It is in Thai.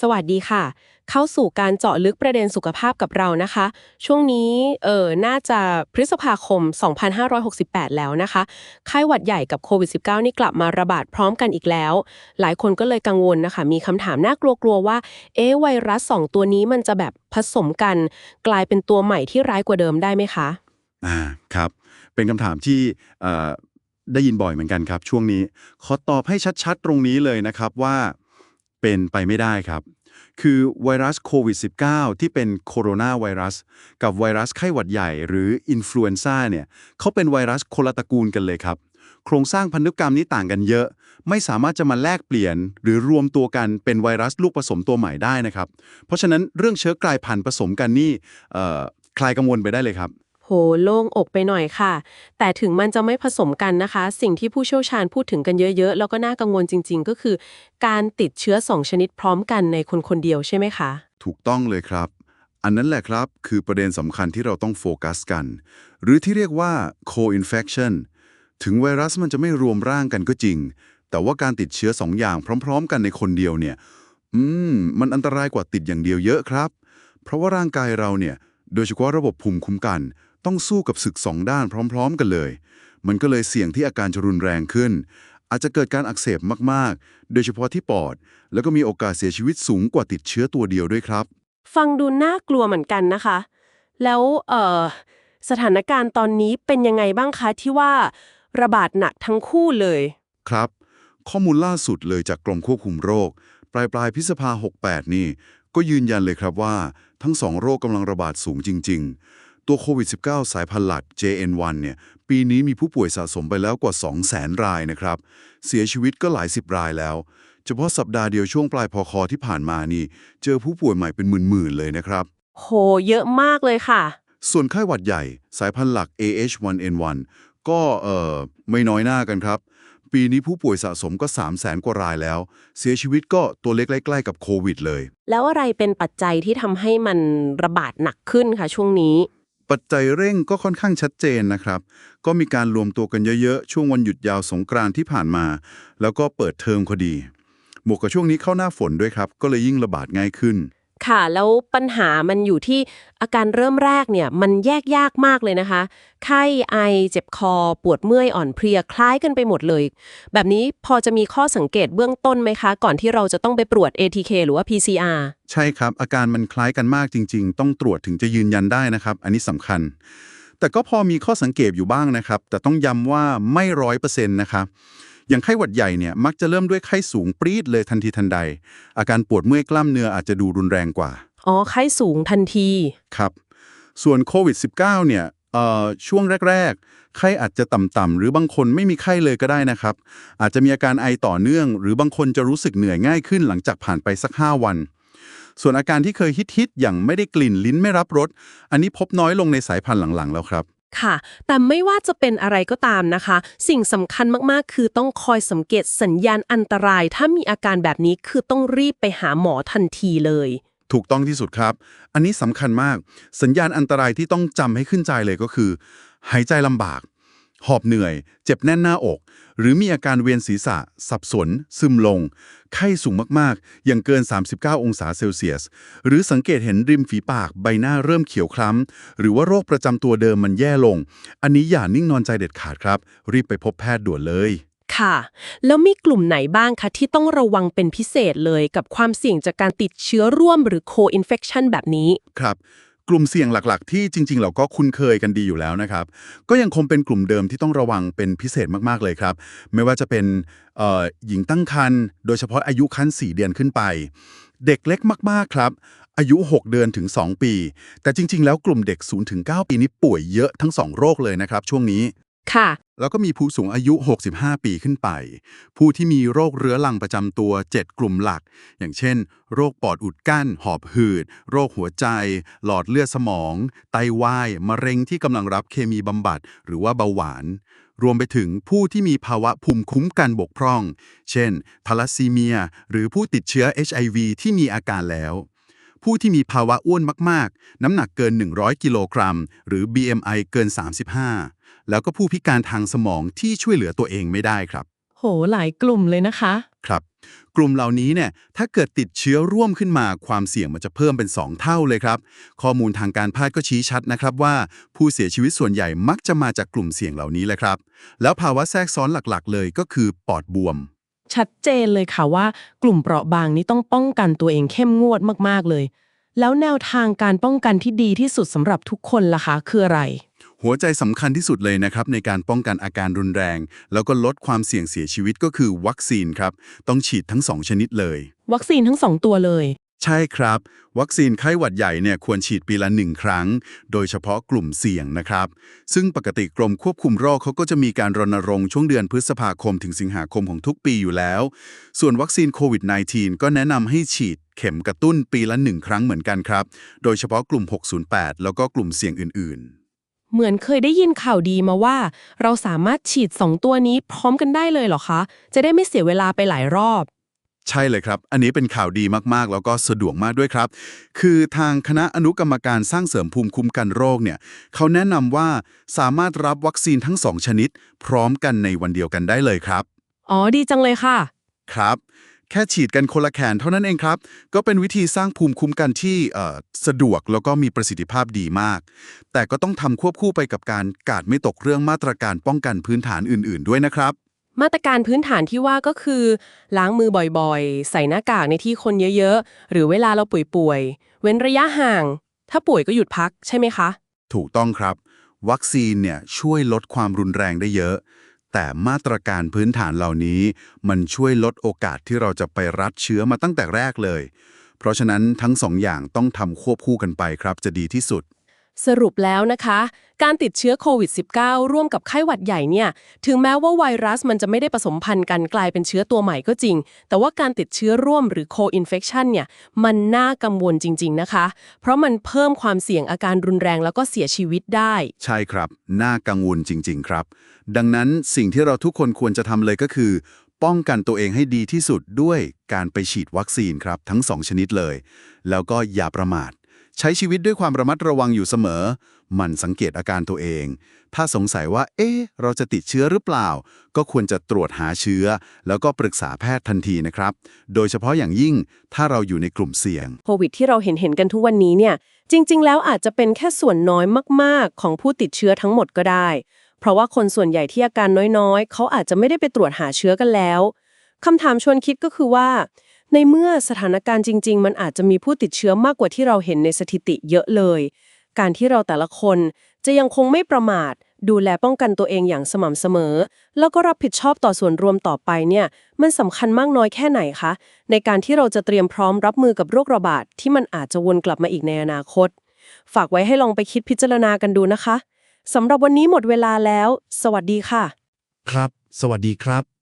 สวัสดีค่ะ เข้าสู่การเจาะลึกประเด็นสุขภาพกับเรานะคะ ช่วงนี้เออน่าจะพฤษภาคม 2568 แล้วนะคะไข้หวัดใหญ่กับโควิด -19 นี่กลับมาระบาดพร้อมกันอีกแล้ว หลายคนก็เลยกังวลนะคะ มีคำถามน่ากลัวๆว่า เอ๊ไวรัสสองตัวนี้มันจะแบบผสมกัน กลายเป็นตัวใหม่ที่ร้ายกว่าเดิมได้ไหมคะอ่าครับ เป็นคำถามที่เอ่อได้ยินบ่อยเหมือนกันครับ ช่วงนี้ ขอตอบให้ชัดๆ ตรงนี้เลยนะครับว่า เป็นไปไม่ได้ครับ คือไวรัสโควิด -19 ที่เป็นโคโรนาไวรัส กับไวรัสไข้หวัดใหญ่หรืออินฟลูเอนซ่าเนี่ยเขาเป็นไวรัสคนละตระกูลกันเลยครับ โครงสร้างพันธุกรรมนี้ต่างกันเยอะ ไม่สามารถจะมาแลกเปลี่ยน หรือรวมตัวกันเป็นไวรัสลูกผสมตัวใหม่ได้นะครับ เพราะฉะนั้นเรื่องเชื้อกลายพันธุ์ผสมกันนี่คลายกังวลไปได้เลยครับ โหโล่งอกไปหน่อยค่ะ แต่ถึงมันจะไม่ผสมกันนะคะ สิ่งที่ผู้เชี่ยวชาญพูดถึงกันเยอะๆ แล้วก็น่ากังวลจริง ๆ ก็คือ การติดเชื้อ2ชนิดพร้อมกันในคนคนเดียวใช่ไหมคะ ถูกต้องเลยครับ อันนั้นแหละครับ คือประเด็นสำคัญที่เราต้องโฟกัสกัน หรือที่เรียกว่า co-infection ถึงไวรัสมันจะไม่รวมร่างกันก็จริง แต่ว่าการติดเชื้อสองอย่างพร้อม ๆ กันในคนเดียวเนี่ย อืม มันอันตรายกว่าติดอย่างเดียวเยอะครับ เพราะว่าร่างกายเราเนี่ย โดยเฉพาะระบบภูมิคุ้มกัน ต้องสู้กับศึกสองด้านพร้อม ๆ กันเลย มันก็เลยเสี่ยงที่อาการจะรุนแรงขึ้น อาจจะเกิดการอักเสบมากๆ โดยเฉพาะที่ปอด แล้วก็มีโอกาสเสียชีวิตสูงกว่าติดเชื้อตัวเดียวด้วยครับ ฟังดูน่ากลัวเหมือนกันนะคะ แล้วเอ่อสถานการณ์ตอนนี้เป็นยังไงบ้างคะที่ว่าระบาดหนักทั้งคู่เลย ครับ ข้อมูลล่าสุดเลยจากกรมควบคุมโรค ปลายปลายๆพฤษภา68 นี่ ก็ยืนยันเลยครับว่า ทั้งสองโรคกำลังระบาดสูงจริง ๆ ตัวโควิด -19 สายพันธุ์หลัก JN1 เนี่ย ปีนี้มีผู้ป่วยสะสมไปแล้วกว่า 200,000 รายนะครับ เสียชีวิตก็หลายสิบรายแล้ว เฉพาะสัปดาห์เดียวช่วงปลายพคที่ผ่านมานี่ เจอผู้ป่วยใหม่เป็นหมื่นๆเลยนะครับ โห เยอะมากเลยค่ะ ส่วนไข้หวัดใหญ่ สายพันธุ์หลัก AH1N1 ก็เอ่อไม่น้อยหน้ากันครับ ปีนี้ผู้ป่วยสะสมก็ 3 0 0แสนกว่ารายแล้ว เสียชีวิตก็ตัวเล็กใกล้ๆกับโควิดเลย แล้วอะไรเป็นปัจจัยที่ทำให้มันระบาดหนักขึ้นคะช่วงนี้ ปัจจัยเร่งก็ค่อนข้างชัดเจนนะครับ ก็มีการรวมตัวกันเยอะๆ ช่วงวันหยุดยาวสงกรานต์ที่ผ่านมา แล้วก็เปิดเทอมพอดี บวกกับช่วงนี้เข้าหน้าฝนด้วยครับ ก็เลยยิ่งระบาดง่ายขึ้น ค่ะ แล้วปัญหามันอยู่ที่อาการเริ่มแรกเนี่ย มันแยกยากมากเลยนะคะ ไข้ไอเจ็บคอ ปวดเมื่อยอ่อนเพลียคล้ายกันไปหมดเลย แบบนี้พอจะมีข้อสังเกตเบื้องต้นไหมคะ ก่อนที่เราจะต้องไปตรวจ ATK หรือว่า PCR ใช่ครับ อาการมันคล้ายกันมากจริง ๆ ต้องตรวจถึงจะยืนยันได้นะครับ อันนี้สำคัญ แต่ก็พอมีข้อสังเกตอยู่บ้างนะครับ แต่ต้องย้ำว่าไม่ร้อยเปอร์เซ็นต์นะครับ อย่างไข้หวัดใหญ่เนี่ยมักจะเริ่มด้วยไข้สูงปรี๊ดเลยทันทีทันใด อาการปวดเมื่อยกล้ามเนื้ออาจจะดูรุนแรงกว่า อ๋อ ไข้สูงทันที ครับ ส่วนโควิด -19 เนี่ยเอ่อช่วงแรก ๆ ไข้อาจจะต่ำๆหรือบางคนไม่มีไข้เลยก็ได้นะครับ อาจจะมีอาการไอต่อเนื่อง หรือบางคนจะรู้สึกเหนื่อยง่ายขึ้นหลังจากผ่านไปสัก 5 วัน ส่วนอาการที่เคยฮิตๆอย่างไม่ได้กลิ่นลิ้นไม่รับรสอันนี้พบน้อยลงในสายพันธุ์หลังๆ แล้วครับ ค่ะ แต่ไม่ว่าจะเป็นอะไรก็ตามนะคะ สิ่งสำคัญมากๆ คือต้องคอยสังเกตสัญญาณอันตราย ถ้ามีอาการแบบนี้คือต้องรีบไปหาหมอทันทีเลย ถูกต้องที่สุดครับ อันนี้สำคัญมาก สัญญาณอันตรายที่ต้องจำให้ขึ้นใจเลยก็คือ หายใจลำบาก หอบเหนื่อย เจ็บแน่นหน้าอก หรือมีอาการเวียนศีรษะ สับสน ซึมลง ไข้สูงมากๆ อย่างเกิน 39 องศาเซลเซียส หรือสังเกตเห็นริมฝีปากใบหน้าเริ่มเขียวคล้ำ หรือว่าโรคประจำตัวเดิมมันแย่ลง อันนี้อย่านิ่งนอนใจเด็ดขาดครับ รีบไปพบแพทย์ด่วนเลย ค่ะ แล้วมีกลุ่มไหนบ้างคะที่ต้องระวังเป็นพิเศษเลยกับความเสี่ยงจากการติดเชื้อร่วมหรือ co-infection แบบนี้ ครับ กลุ่มเสี่ยงหลักๆ ที่จริง ๆ เราก็คุ้นเคยกันดีอยู่แล้วนะครับ ก็ยังคงเป็นกลุ่มเดิมที่ต้องระวังเป็นพิเศษมากๆเลยครับ ไม่ว่าจะเป็นเอ่อหญิงตั้งครรภ์โดยเฉพาะอายุครรภ์4เดือนขึ้นไป เด็กเล็กมากๆครับ อายุ 6 เดือนถึง 2 ปี แต่จริง ๆ แล้วกลุ่มเด็ก0ถึง9ปีนี้ป่วยเยอะทั้ง 2 โรคเลยนะครับช่วงนี้ ค่ะ แล้วก็มีผู้สูงอายุ 65 ปีขึ้นไป ผู้ที่มีโรคเรื้อรังประจำตัว 7 กลุ่มหลัก อย่างเช่น โรคปอดอุดกั้น หอบหืด โรคหัวใจ หลอดเลือดสมอง ไตวาย มะเร็งที่กำลังรับเคมีบำบัด หรือว่าเบาหวาน รวมไปถึงผู้ที่มีภาวะภูมิคุ้มกันบกพร่อง เช่นทาลัสซีเมีย หรือผู้ติดเชื้อ HIV ที่มีอาการแล้ว ผู้ที่มีภาวะอ้วนมากๆ น้ำหนักเกิน 100 กิโลกรัม หรือ BMI เกิน 35 แล้วก็ผู้พิการทางสมองที่ช่วยเหลือตัวเองไม่ได้ครับ โห หลายกลุ่มเลยนะคะ ครับ กลุ่มเหล่านี้เนี่ย ถ้าเกิดติดเชื้อร่วมขึ้นมาความเสี่ยงมันจะเพิ่มเป็น 2 เท่าเลยครับ ข้อมูลทางการแพทย์ก็ชี้ชัดนะครับว่า ผู้เสียชีวิตส่วนใหญ่มักจะมาจากกลุ่มเสี่ยงเหล่านี้แหละครับ แล้วภาวะแทรกซ้อนหลักๆ เลยก็คือปอดบวม ชัดเจนเลยค่ะว่ากลุ่มเปราะบางนี้ต้องป้องกันตัวเองเข้มงวดมากๆเลย แล้วแนวทางการป้องกันที่ดีที่สุดสำหรับทุกคนล่ะคะคืออะไร หัวใจสำคัญที่สุดเลยนะครับในการป้องกันอาการรุนแรง แล้วก็ลดความเสี่ยงเสียชีวิตก็คือวัคซีนครับ ต้องฉีดทั้ง 2 ชนิดเลย วัคซีนทั้งสองตัวเลย ใช่ครับ วัคซีนไข้หวัดใหญ่เนี่ยควรฉีดปีละหนึ่งครั้ง โดยเฉพาะกลุ่มเสี่ยงนะครับ ซึ่งปกติกรมควบคุมโรคเขาก็จะมีการรณรงค์ช่วงเดือนพฤษภาคมถึงสิงหาคมของทุกปีอยู่แล้ว ส่วนวัคซีนโควิด -19 ก็แนะนำให้ฉีดเข็มกระตุ้นปีละหนึ่งครั้งเหมือนกันครับ โดยเฉพาะกลุ่ม 608 แล้วก็กลุ่มเสี่ยงอื่นๆเหมือนเคยได้ยินข่าวดีมาว่า เราสามารถฉีดสองตัวนี้พร้อมกันได้เลยเหรอคะ จะได้ไม่เสียเวลาไปหลายรอบ ใช่เลยครับ อันนี้เป็นข่าวดีมากๆ แล้วก็สะดวกมากด้วยครับ คือทางคณะอนุกรรมการสร้างเสริมภูมิคุ้มกันโรคเนี่ยเขาแนะนำว่าสามารถรับวัคซีนทั้งสองชนิด พร้อมกันในวันเดียวกันได้เลยครับ อ๋อ ดีจังเลยค่ะ ครับ แค่ฉีดกันคนละแขนเท่านั้นเองครับ ก็เป็นวิธีสร้างภูมิคุ้มกันที่เอ่อสะดวกแล้วก็มีประสิทธิภาพดีมาก แต่ก็ต้องทำควบคู่ไปกับการกาดไม่ตกเรื่องมาตรการป้องกันพื้นฐานอื่น ๆ ด้วยนะครับ มาตรการพื้นฐานที่ว่าก็คือ ล้างมือบ่อยๆ ใส่หน้ากากในที่คนเยอะๆ หรือเวลาเราป่วยๆ เว้นระยะห่าง ถ้าป่วยก็หยุดพักใช่ไหมคะ ถูกต้องครับ วัคซีนเนี่ยช่วยลดความรุนแรงได้เยอะ แต่มาตรการพื้นฐานเหล่านี้ มันช่วยลดโอกาสที่เราจะไปรับเชื้อมาตั้งแต่แรกเลย เพราะฉะนั้นทั้งสองอย่างต้องทำควบคู่กันไปครับจะดีที่สุด สรุปแล้วนะคะ การติดเชื้อโควิด -19 ร่วมกับไข้หวัดใหญ่เนี่ย ถึงแม้ว่าไวรัสมันจะไม่ได้ผสมพันธุ์กันกลายเป็นเชื้อตัวใหม่ก็จริง แต่ว่าการติดเชื้อร่วมหรือ co-infection เนี่ย มันน่ากังวลจริง ๆ นะคะ เพราะมันเพิ่มความเสี่ยงอาการรุนแรงแล้วก็เสียชีวิตได้ ใช่ครับ น่ากังวลจริง ๆ ครับ ดังนั้นสิ่งที่เราทุกคนควรจะทำเลยก็คือ ป้องกันตัวเองให้ดีที่สุดด้วยการไปฉีดวัคซีนครับทั้ง 2 ชนิดเลย แล้วก็อย่าประมาท ใช้ชีวิตด้วยความระมัดระวังอยู่เสมอ มันสังเกตอาการตัวเอง ถ้าสงสัยว่า เอ๊ะ เราจะติดเชื้อหรือเปล่า ก็ควรจะตรวจหาเชื้อ แล้วก็ปรึกษาแพทย์ทันทีนะครับ โดยเฉพาะอย่างยิ่งถ้าเราอยู่ในกลุ่มเสี่ยง โควิดที่เราเห็นเห็นกันทุกวันนี้เนี่ย จริง ๆ แล้วอาจจะเป็นแค่ส่วนน้อยมาก ๆ ของผู้ติดเชื้อทั้งหมดก็ได้ เพราะว่าคนส่วนใหญ่ที่อาการน้อย ๆ เขาอาจจะไม่ได้ไปตรวจหาเชื้อกันแล้วคำถามชวนคิดก็คือว่า ในเมื่อสถานการณ์จริง ๆ มันอาจจะมีผู้ติดเชื้อมากกว่าที่เราเห็นในสถิติเยอะเลย การที่เราแต่ละคนจะยังคงไม่ประมาท ดูแลป้องกันตัวเองอย่างสม่ำเสมอ แล้วก็รับผิดชอบต่อส่วนรวมต่อไปเนี่ย มันสำคัญมากน้อยแค่ไหนคะ ในการที่เราจะเตรียมพร้อมรับมือกับโรคระบาดที่มันอาจจะวนกลับมาอีกในอนาคต ฝากไว้ให้ลองไปคิดพิจารณากันดูนะคะสำหรับวันนี้หมดเวลาแล้ว สวัสดีค่ะ ครับ สวัสดีครับ